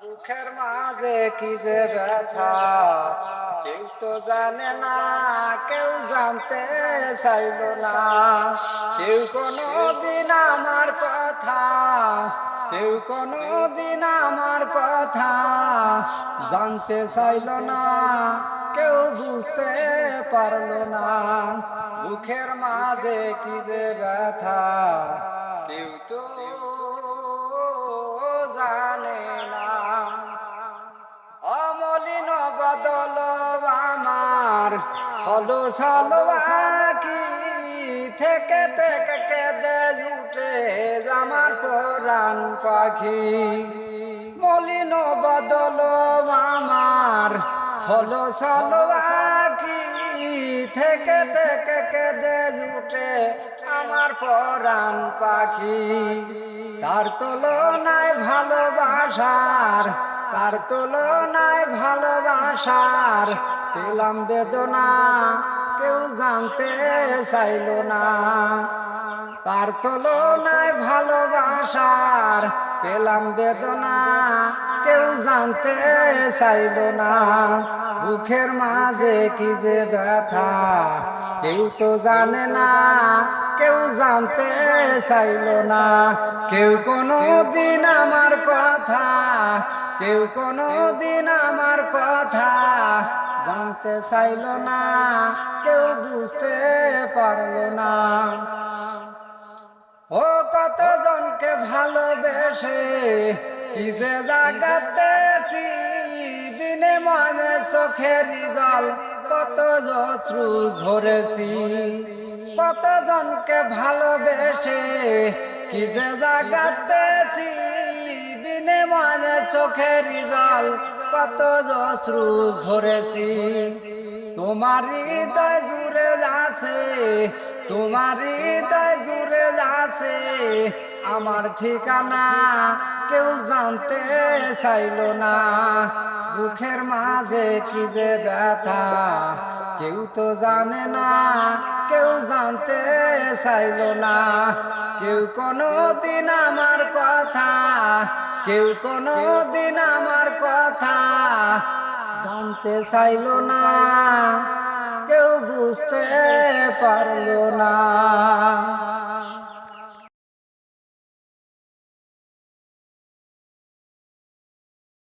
বুকের মাঝে কি যে ব্যথা? কেউ তো জানে না, কেউ জানতে চাইল না। কেউ কোনো দিন আমার কথা, কেউ কোনো দিন আমার কথা জানতে চাইল না, কেউ বুঝতে পারল না। বুকের মাঝে কি যে ব্যথা ছলো ছলো আকি থেকে থেকে কেঁদে উঠে আমার পরাণ পাখি। মলিন বদল আমার ছলো ছলো আকি থেকে থেকে কেঁদে উঠে আমার পরাণ পাখি। তার তুলনায় ভালোবাসার, তার তুলনায় ভালোবাসার পেলাম বেদনা, কেউ জানতে চাইল না। তার তুলনায় ভালোবাসার পেলাম বেদনা, কেউ জানতে চাইল না। বুকের মাঝে কি যে ব্যথা, কেউ তো জানে না, কেউ জানতে চাইল না। কেউ কোনো দিন আমার কথা কেউ কোনো দিন আমার কথা জানতে চাইল না, কেউ বুঝতে পারল না। ও কতজনকে ভালোবেসে কি যে জাগাতেছি বিনিময়ে চোখের জল কত জত্রু ঝরেছি। কতজনকে ভালোবেসে কি যে জাগাত বিনিময়ে চোখের জল, কত জশ্রু ঝরেছি। তোমার হৃদয় জুড়ে আছে তোমার হৃদয় জুড়ে আছে আমার ঠিকানা কেউ জানতে চাইল না। বুকের মাঝে কি যে ব্যথা, কেউ তো জানে না, কেউ জানতে চাইল না। কেউ কোনো দিন আমার কথা কেউ কোনো দিন আমার কথা জানতে চাইল না কেউ বুঝতে পারল না।